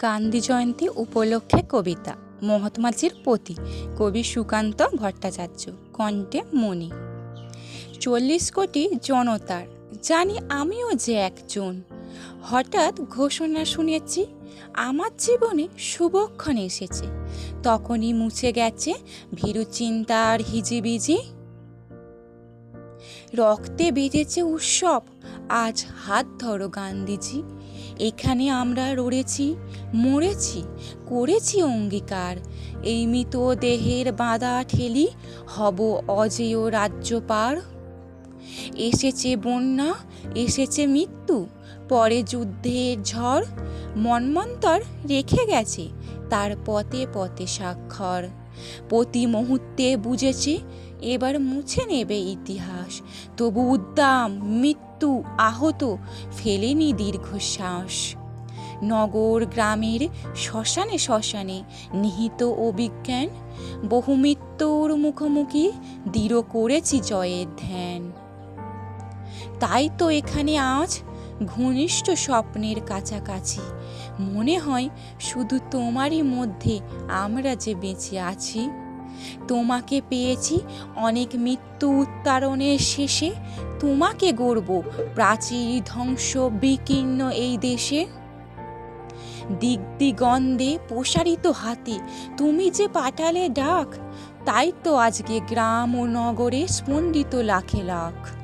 গান্ধী জয়ন্তী উপলক্ষে কবিতা মহাত্মাজির প্রতি কবি সুকান্ত ভট্টাচার্য, কণ্ঠে মণি। চল্লিশ কোটি জনতার, জানি আমিও যে একজন। হঠাৎ ঘোষণা শুনেছি, আমার জীবনে শুভক্ষণ এসেছে। তখনই মুছে গেছে ভীরু চিন্তার হিজিবিজি। রক্তে বেঁধেছে উৎসব আজ হাত ধরো গান্ধীজি। এখানে আমরা রড়েছি, মরেছি, করেছি অঙ্গীকার। এই মৃত দেহের বাঁধা ঠেলি হব অজেয় রাজ্য পার এসেছে বন্যা, এসেছে মৃত্যু, পরে যুদ্ধের ঝড়। মন্মন্তর রেখে গেছে, তার পথে পথে স্বাক্ষর। প্রতি মুহূর্তে বুঝেছে এবার মুছে নেবে ইতিহাস। তবু উদ্দাম, মৃত্যু আহত, ফেলেনি দীর্ঘশ্বাস। নগর গ্রামের শ্মশানে শ্মশানে নিহিত অভিজ্ঞান বহু মৃত্যুর মুখোমুখি দৃঢ় করেছি জয়ের ধ্যান। তাই তো এখানে আজ ঘনিষ্ঠ স্বপ্নের কাছাকাছি। মনে হয় শুধু তোমারই মধ্যে আমরা যে বেঁচে আছি। তোমাকে পেয়েছি অনেক মৃত্যু উত্তারণের শেষে। তোমাকে গড়ব প্রাচীর ধ্বংস বিকীর্ণ এই দেশে। দিক দিগন্ধে প্রসারিত হাতে তুমি যে পাঠালে ডাক, তাই তো আজকে গ্রাম ও নগরে স্পন্দিত লাখে লাখ।